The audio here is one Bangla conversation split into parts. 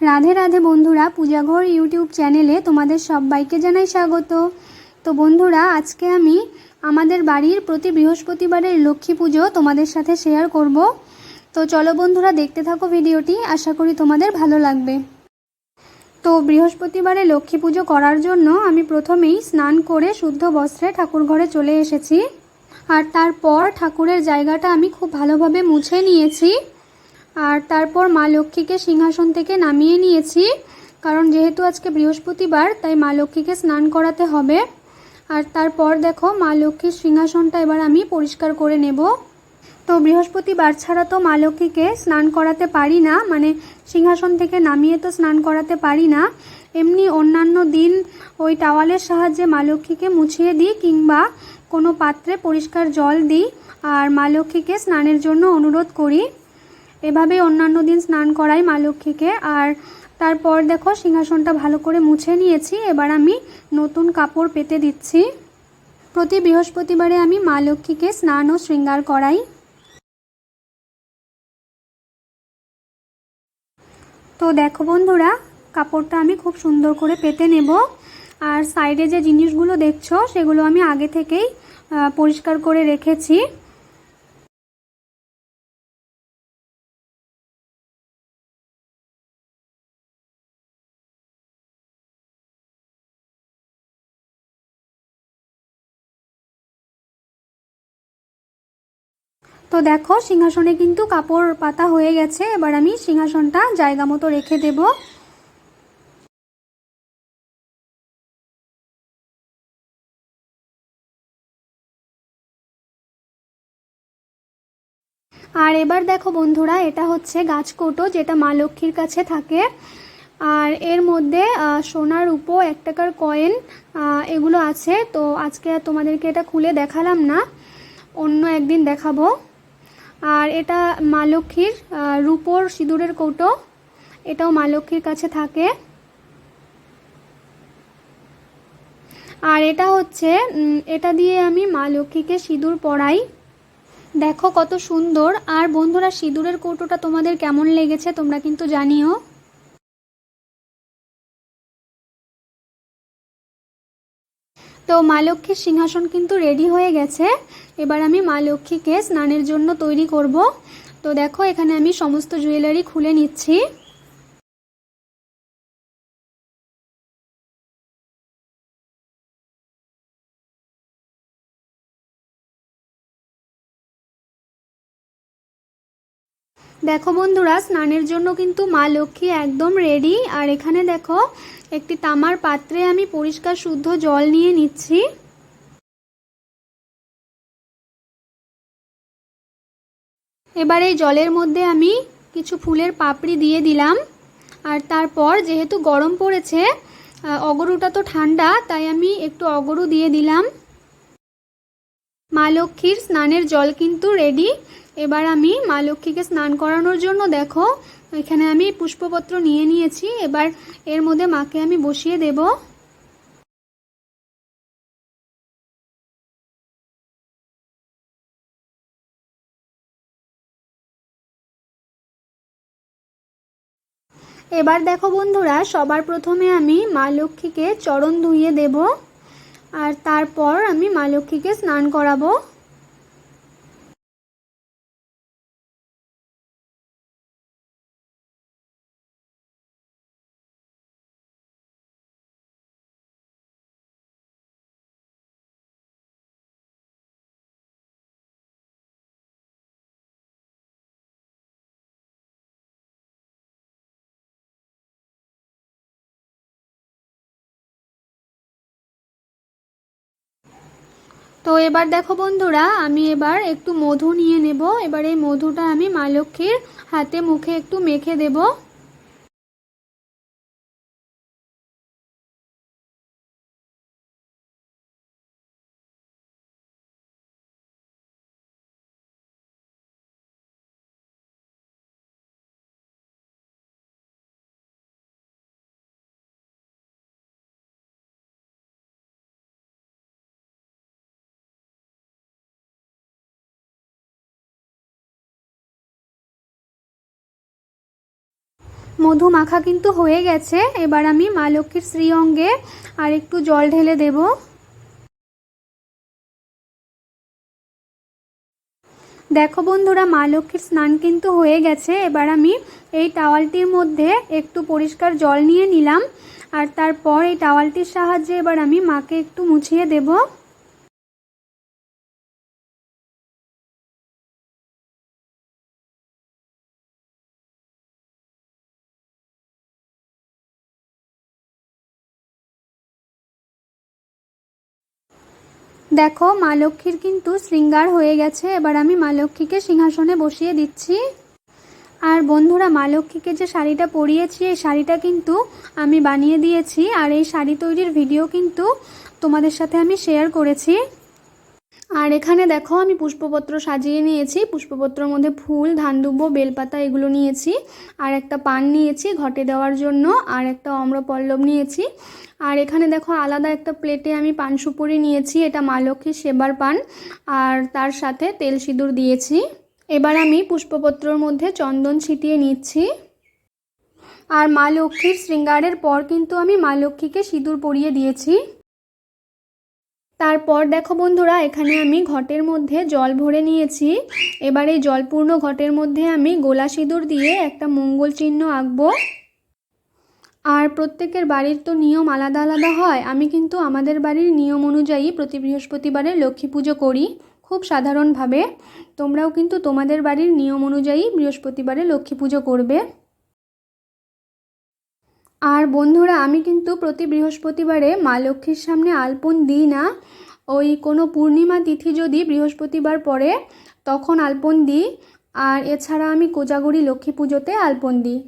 রাধে রাধে বন্ধুরা, পূজাঘর ইউটিউব চ্যানেলে তোমাদের সবাইকে জানাই স্বাগত। তো বন্ধুরা, আজকে আমি আমাদের বাড়ির প্রতি বৃহস্পতিবারের লক্ষ্মী পুজো তোমাদের সাথে শেয়ার করব। তো চলো বন্ধুরা, দেখতে থাকো ভিডিওটি, আশা করি তোমাদের ভালো লাগবে। তো বৃহস্পতিবারে লক্ষ্মী পুজো করার জন্য আমি প্রথমেই স্নান করে শুদ্ধ বস্ত্রে ঠাকুর ঘরে চলে এসেছি। আর তারপর ঠাকুরের জায়গাটা আমি খুব ভালোভাবে মুছে নিয়েছি। আর তারপর মা লক্ষ্মীকে সিংহাসন থেকে নামিয়ে নিয়েছি। কারণ যেহেতু আজকে বৃহস্পতিবার, তাই মা লক্ষ্মীকে স্নান করাতে হবে। আর তারপর দেখো, মা লক্ষ্মীর সিংহাসনটা এবার আমি পরিষ্কার করে নেব। তো বৃহস্পতিবার ছাড়া তো মা লক্ষ্মীকে স্নান করাতে পারি না মানে সিংহাসন থেকে নামিয়ে তো স্নান করাতে পারি না। এমনি অন্যান্য দিন ওই টাওয়ালের সাহায্যে মা লক্ষ্মীকে মুছিয়ে দিই, কিংবা কোনো পাত্রে পরিষ্কার জল দিই। আর মা লক্ষ্মীকে স্নানের জন্য অনুরোধ করি। এভাবেই অন্যান্য দিন স্নান করাই মা লক্ষ্মীকে। আর তারপর দেখো, সিংহাসনটা ভালো করে মুছে নিয়েছি। এবার আমি নতুন কাপড় পেতে দিচ্ছি। প্রতি বৃহস্পতিবারে আমি মা লক্ষ্মীকে স্নান ও শৃঙ্গার করাই। তো দেখো বন্ধুরা, কাপড়টা আমি খুব সুন্দর করে পেতে নেব। আর সাইডে যে জিনিসগুলো দেখছ, সেগুলো আমি আগে থেকেই পরিষ্কার করে রেখেছি। তো দেখো, সিংহাসনে কিন্তু কাপড় পাতা হয়ে গেছে। এবার আমি সিংহাসনটা জায়গা মতো রেখে দেব। আর এবার দেখো বন্ধুরা, এটা হচ্ছে গাছকৌটো যেটা মা লক্ষ্মীর কাছে থাকে। আর এর মধ্যে সোনার উপো এক টাকার কয়েন এগুলো আছে। তো আজকে তোমাদেরকে এটা খুলে দেখালাম না। অন্য একদিন দেখাবো। আর এটা মা লক্ষ্মীর রূপোর সিঁদুরের কৌটো। এটাও মা লক্ষ্মীর কাছে থাকে। আর এটা হচ্ছে এটা দিয়ে আমি মা লক্ষ্মীকে সিঁদুর পরাই। দেখো কত সুন্দর। আর বন্ধুরা, সিঁদুরের কৌটোটা তোমাদের কেমন লেগেছে তোমরা কিন্তু জানিও। তো মা লক্ষ্মীর সিংহাসন কিন্তু রেডি হয়ে গেছে। এবার আমি মা লক্ষ্মীকে স্নানের জন্য তৈরি করব। তো দেখো, এখানে আমি সমস্ত জুয়েলারি খুলে নিচ্ছি। দেখো বন্ধুরা, স্নানের জন্য কিন্তু মা লক্ষ্মী একদম রেডি আর এখানে দেখো, একটি তামার পাত্রে আমি পরিষ্কার শুদ্ধ জল নিয়ে নিচ্ছি। এবার এই জলের মধ্যে আমি কিছু ফুলের পাপড়ি দিয়ে দিলাম। আর তারপর যেহেতু গরম পড়েছে অগরুটা তো ঠান্ডা, তাই আমি একটু অগরু দিয়ে দিলাম। মা লক্ষ্মীর স্নানের জল কিন্তু রেডি এবার আমি মা লক্ষ্মীকে স্নান করানোর জন্য দেখো, এখানে আমি পুষ্পপত্র নিয়ে নিয়েছি। এবার এর মধ্যে মাকে আমি বসিয়ে দেব। এবার দেখো বন্ধুরা, সবার প্রথমে আমি মা লক্ষ্মীকে চরণ ধুইয়ে দেব। আর তারপর আমি মা লক্ষ্মীকে স্নান করাবো। তো এবার দেখো বন্ধুরা, আমি এবার একটু মধু নিয়ে নেব। এবার এই মধুটা আমি মা লক্ষ্মীর হাতে মুখে একটু মেখে দেব। মধু মাখা কিন্তু হয়ে গেছে। এবার আমি মা লক্ষ্মীর শ্রীঅঙ্গে আর একটু জল ঢেলে দেব। দেখো বন্ধুরা, মা লক্ষ্মীর স্নান কিন্তু হয়ে গেছে। এবার আমি এই টাওয়ালটির মধ্যে একটু পরিষ্কার জল নিয়ে নিলাম। আর তারপর এই টাওয়ালটির সাহায্যে এবার আমি মাকে একটু মুছিয়ে দেবো। দেখো, মা লক্ষ্মীর কিন্তু শৃঙ্গার হয়ে গেছে। এবার আমি মা লক্ষ্মীকে সিংহাসনে বসিয়ে দিচ্ছি। আর বন্ধুরা, মা লক্ষ্মীকে যে শাড়িটা পরিয়েছি, এই শাড়িটা কিন্তু আমি বানিয়ে দিয়েছি। আর এই শাড়ি তৈরির ভিডিও কিন্তু তোমাদের সাথে আমি শেয়ার করেছি। আর এখানে দেখো আমি পুষ্পপত্র সাজিয়ে নিয়েছি। পুষ্পপত্রর মধ্যে ফুল ধানদুব্ব বেলপাতা এগুলো নিয়েছি। আর একটা পান নিয়েছি ঘটে দেওয়ার জন্য। আর একটা অম্রপল্লব নিয়েছি। আর এখানে দেখো আলাদা একটা প্লেটে আমি পান সুপুরি নিয়েছি। এটা মা লক্ষ্মীর সেবার পান। আর তার সাথে তেল সিঁদুর দিয়েছি। এবার আমি পুষ্পপত্রর মধ্যে চন্দন ছিটিয়ে নিচ্ছি। আর মা লক্ষ্মীর শৃঙ্গারের পর কিন্তু আমি মা লক্ষ্মীকে সিঁদুর পরিয়ে দিয়েছি। তারপর দেখো বন্ধুরা, এখানে আমি ঘটের মধ্যে জল ভরে নিয়েছি। এবার এই জলপূর্ণ ঘটের মধ্যে আমি গোলা সিঁদুর দিয়ে একটা মঙ্গল চিহ্ন আঁকবো। আর প্রত্যেকের বাড়ির তো নিয়ম আলাদা আলাদা হয়। আমি কিন্তু আমাদের বাড়ির নিয়ম অনুযায়ী প্রতি বৃহস্পতিবারে লক্ষ্মী পুজো করি, খুব সাধারণভাবে। তোমরাও কিন্তু তোমাদের বাড়ির নিয়ম অনুযায়ী বৃহস্পতিবারে লক্ষ্মী পুজো করবে। আর বন্ধুরা, আমি কিন্তু প্রতি বৃহস্পতিবারে মা লক্ষ্মীর সামনে আলপন দিই না। ওই কোনো পূর্ণিমা তিথি যদি বৃহস্পতিবার পড়ে, তখন আলপন দিই। আর এছাড়া আমি কোজাগরি লক্ষ্মী পুজোতে আলপন দিই।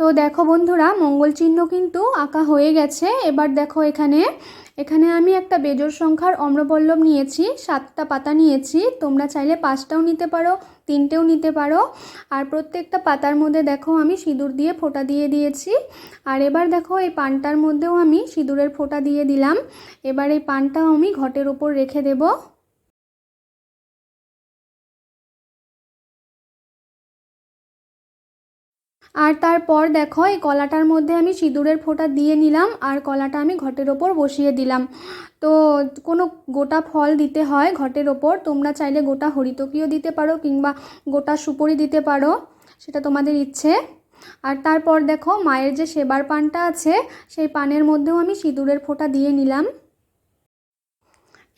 তো দেখো বন্ধুরা, মঙ্গল চিহ্ন কিন্তু আঁকা হয়ে গেছে। এবার দেখো এখানে এখানে আমি একটা বেজোর সংখ্যার অম্রপল্লব নিয়েছি, সাতটা পাতা নিয়েছি। তোমরা চাইলে পাঁচটাও নিতে পারো, তিনটেও নিতে পারো। আর প্রত্যেকটা পাতার মধ্যে দেখো আমি সিঁদুর দিয়ে ফোঁটা দিয়ে দিয়েছি। আর এবার দেখো এই পানটার মধ্যেও আমি সিঁদুরের ফোঁটা দিয়ে দিলাম। এবার এই পানটাও আমি ঘটের ওপর রেখে দেবো। আর তারপর দেখো, এই কলাটার মধ্যে আমি সিঁদুরের ফোঁটা দিয়ে নিলাম আর কলাটা আমি ঘটের ওপর বসিয়ে দিলাম। তো কোনো গোটা ফল দিতে হয় ঘটের ওপর, তোমরা চাইলে গোটা হরিতকিও দিতে পারো কিংবা গোটা সুপরি দিতে পারো, সেটা তোমাদের ইচ্ছে। আর তারপর দেখো, মায়ের যে সেবার পানটা আছে, সেই পানের মধ্যেও আমি সিঁদুরের ফোঁটা দিয়ে নিলাম।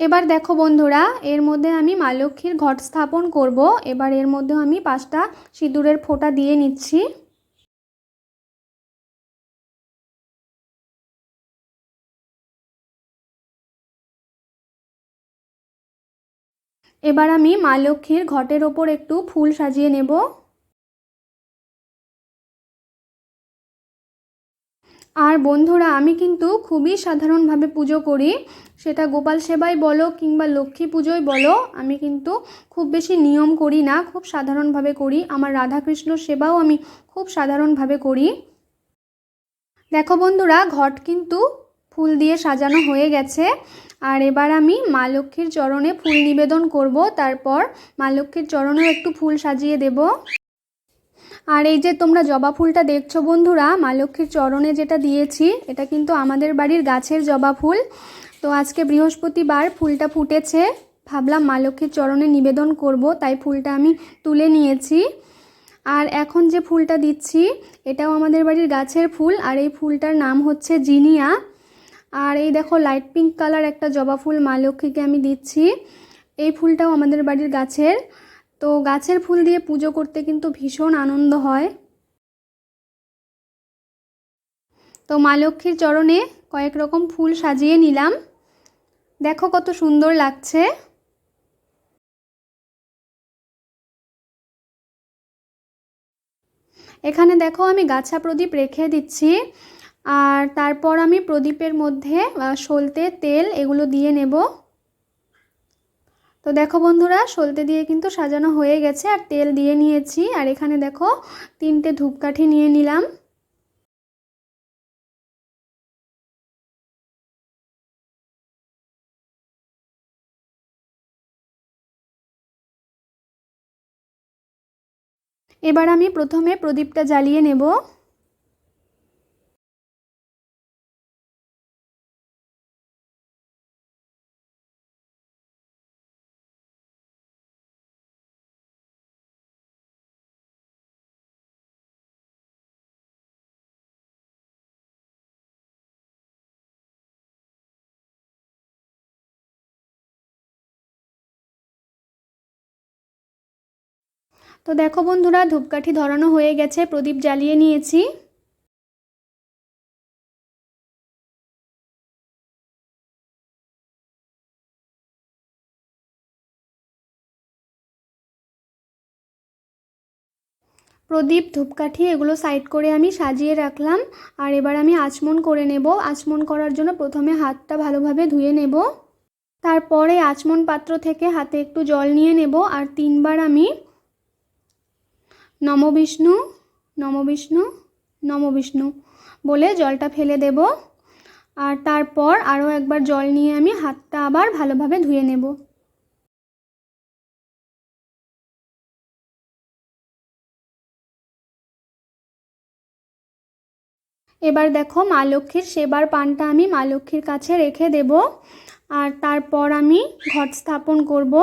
এবার দেখো বন্ধুরা, এর মধ্যে আমি মা লক্ষ্মীর ঘট স্থাপন করব। এবার এর মধ্যেও আমি পাঁচটা সিঁদুরের ফোঁটা দিয়ে নিচ্ছি। এবার আমি মা লক্ষ্মীর ঘটের ওপর একটু ফুল সাজিয়ে নেব। আর বন্ধুরা, আমি কিন্তু খুবই সাধারণভাবে পুজো করি। সেটা গোপাল সেবাই বলো কিংবা লক্ষ্মী পুজোই বলো, আমি কিন্তু খুব বেশি নিয়ম করি না, খুব সাধারণভাবে করি। আমার রাধাকৃষ্ণ সেবাও আমি খুব সাধারণভাবে করি। দেখো বন্ধুরা, ঘট কিন্তু ফুল দিয়ে সাজানো হয়ে গেছে। আর এবার আমি মা লক্ষ্মীর চরণে ফুল নিবেদন করব। তারপর মা লক্ষ্মীর চরণেও একটু ফুল সাজিয়ে দেব। আর এই যে তোমরা জবা ফুলটা দেখছ বন্ধুরা, মা লক্ষ্মীর চরণে যেটা দিয়েছি, এটা কিন্তু আমাদের বাড়ির গাছের জবা ফুল। তো আজকে বৃহস্পতিবার ফুলটা ফুটেছে, ভাবলাম মা লক্ষ্মীর চরণে নিবেদন করব, তাই ফুলটা আমি তুলে নিয়েছি। আর এখন যে ফুলটা দিচ্ছি, এটাও আমাদের বাড়ির গাছের ফুল। আর এই ফুলটার নাম হচ্ছে জিনিয়া। আর এই দেখো লাইট পিঙ্ক কালার একটা জবা ফুল মা লক্ষ্মীকে আমি দিচ্ছি। এই ফুলটাও আমাদের বাড়ির গাছের। তো গাছের ফুল দিয়ে পুজো করতে কিন্তু ভীষণ আনন্দ হয়। তো মা লক্ষ্মীর চরণে কয়েক রকম ফুল সাজিয়ে নিলাম। দেখো কত সুন্দর লাগছে। এখানে দেখো আমি গাছা প্রদীপ রেখে দিচ্ছি। আর তারপর আমি প্রদীপের মধ্যে সলতে তেল এগুলো দিয়ে নেব। তো দেখো বন্ধুরা, সলতে দিয়ে কিন্তু সাজানো হয়ে গেছে আর তেল দিয়ে নিয়েছি। আর এখানে দেখো তিনটে ধূপকাঠি নিয়ে নিলাম। এবার আমি প্রথমে প্রদীপটা জ্বালিয়ে নেব। তো দেখো বন্ধুরা, ধূপকাঠি ধরানো হয়ে গেছে, প্রদীপ জ্বালিয়ে নিয়েছি। প্রদীপ, ধূপকাঠি এগুলো সাইড করে আমি সাজিয়ে রাখলাম। আর এবার আমি আচমন করে নেব। আচমন করার জন্য প্রথমে হাতটা ভালোভাবে ধুয়ে নেব। তারপরে আচমন পাত্র থেকে হাতে একটু জল নিয়ে নেব। আর তিনবার আমি নম বিষ্ণু নম বিষ্ণু নম বিষ্ণু বলে জলটা ফেলে দেব। আর তারপর আরও একবার জল নিয়ে আমি হাতটা আবার ভালোভাবে ধুয়ে নেব। এবার দেখো মা লক্ষ্মীর সেবার পানটা আমি মা লক্ষ্মীর কাছে রেখে দেব। আর তারপর আমি ঘট স্থাপন করব।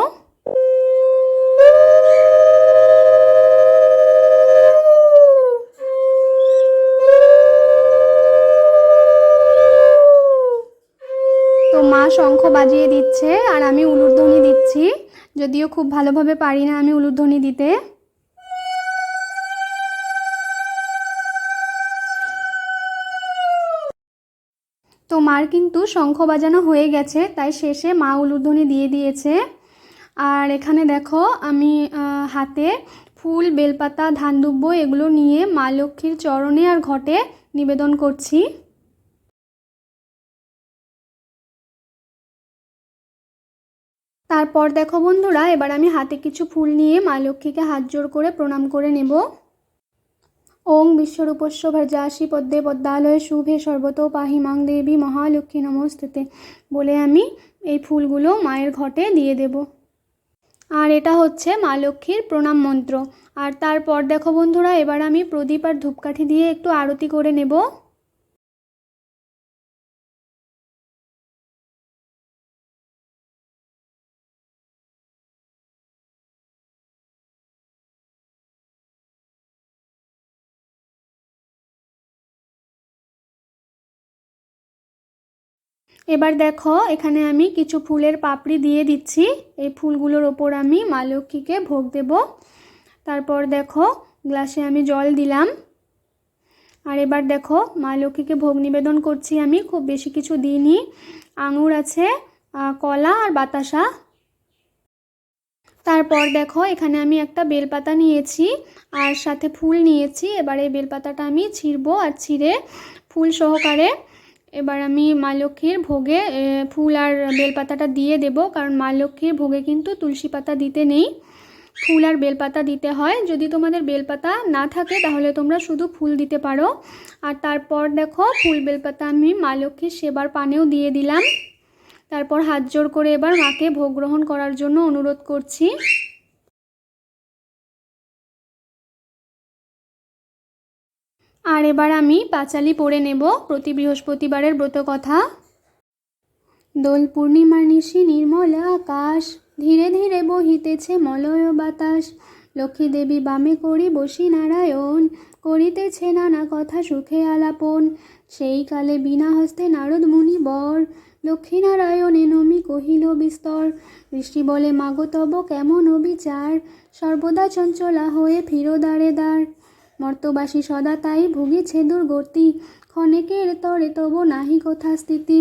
শঙ্খ বাজিয়ে দিচ্ছে আর আমি উলুরধ্বনি দিচ্ছি। যদিও খুব ভালোভাবে পারি না আমি উলুরধ্বনি দিতে। তো মার কিন্তু শঙ্খ বাজানো হয়ে গেছে, তাই শেষে মা উলুরধ্বনি দিয়ে দিয়েছে। আর এখানে দেখো আমি হাতে ফুল, বেলপাতা, ধান দুব্ব এগুলো নিয়ে মা লক্ষ্মীর চরণে আর ঘটে নিবেদন করছি। তারপর দেখো বন্ধুরা, এবার আমি হাতে কিছু ফুল নিয়ে মা লক্ষ্মীকে হাত জোর করে প্রণাম করে নেব। ওং বিশ্বরূপস্য ভর্যাসী পদ্মে পদ্মালয়ে শুভে সর্বত পাহি মাং দেবী মহালক্ষ্মী নমস্তুতে বলে আমি এই ফুলগুলো মায়ের ঘটে দিয়ে দেব। আর এটা হচ্ছে মা লক্ষ্মীর প্রণাম মন্ত্র। আর তারপর দেখো বন্ধুরা, এবার আমি প্রদীপ আর ধূপকাঠি দিয়ে একটু আরতি করে নেব। এবার দেখো, এখানে আমি কিছু ফুলের পাপড়ি দিয়ে দিচ্ছি। এই ফুলগুলোর ওপর আমি মা লক্ষ্মীকে ভোগ দেব। তারপর দেখো, গ্লাসে আমি জল দিলাম। আর এবার দেখো, মা লক্ষ্মীকে ভোগ নিবেদন করছি আমি। খুব বেশি কিছু দিইনি। আঙুর আছে কলা আর বাতাসা। তারপর দেখো, এখানে আমি একটা বেলপাতা নিয়েছি আর সাথে ফুল নিয়েছি। এবার এই বেলপাতাটা আমি ছিঁড়বো আর ছিঁড়ে ফুল সহকারে এবার আমি মা লক্ষ্মীর ভোগে ফুল আর বেলপাতাটা দিয়ে দেব, কারণ মা লক্ষ্মীর ভোগে কিন্তু তুলসী পাতা দিতে নেই। ফুল আর বেলপাতা দিতে হয়। যদি তোমাদের বেলপাতা না থাকে, তাহলে তোমরা শুধু ফুল দিতে পারো। আর তারপর দেখো, ফুল বেলপাতা আমি মা লক্ষ্মীর সেবার পানেও দিয়ে দিলাম। তারপর হাত জোর করে এবার মাকে ভোগ গ্রহণ করার জন্য অনুরোধ করছি। আর এবার আমি পাঁচালি পড়ে নেব প্রতি বৃহস্পতিবারের ব্রত কথা। দোল পূর্ণিমার নিশি নির্মল আকাশ, ধীরে ধীরে বহিতেছে মলয় বাতাস। লক্ষ্মী দেবী বামে করি বসি নারায়ণ, করিতেছে নানা কথা সুখে আলাপন। সেই কালে বিনা হস্তে নারদ মুনি বর লক্ষ্মীনারায়ণে নমি কহিল বিস্তর। দৃষ্টি বলে, মাগো কেমন অবিচার? সর্বদা চঞ্চলা হয়ে ফিরো দাঁড়ে দাঁড় মর্তবাসী সদা তাই ভুগিছে দুর্গতি। ক্ষণেকের তরে তব নাহি কথা স্থিতি।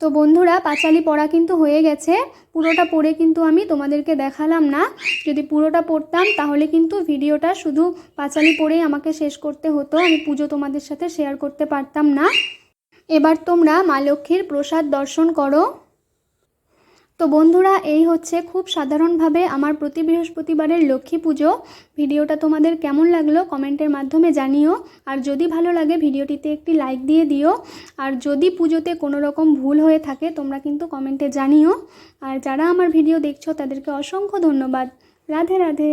তো বন্ধুরা, পাঁচালি পড়া কিন্তু হয়ে গেছে। পুরোটা পড়ে কিন্তু আমি তোমাদেরকে দেখালাম না। যদি পুরোটা পড়তাম, তাহলে কিন্তু ভিডিওটা শুধু পাঁচালি পড়েই আমাকে শেষ করতে হতো। আমি পুজো তোমাদের সাথে শেয়ার করতে পারতাম না। এবার তোমরা মা লক্ষ্মীর প্রসাদ দর্শন করো। তো বন্ধুরা, এই হচ্ছে খুব সাধারণভাবে আমার প্রতি বৃহস্পতিবারের লক্ষ্মী পুজো। ভিডিওটা তোমাদের কেমন লাগল কমেন্টের মাধ্যমে জানিও। আর যদি ভালো লাগে ভিডিওটিতে একটি লাইক দিয়ে দিও। আর যদি পুজোতে কোনো রকম ভুল হয়ে থাকে, তোমরা কিন্তু কমেন্টে জানিও। আর যারা আমার ভিডিও দেখছ, তাদেরকে অসংখ্য ধন্যবাদ। রাধে রাধে।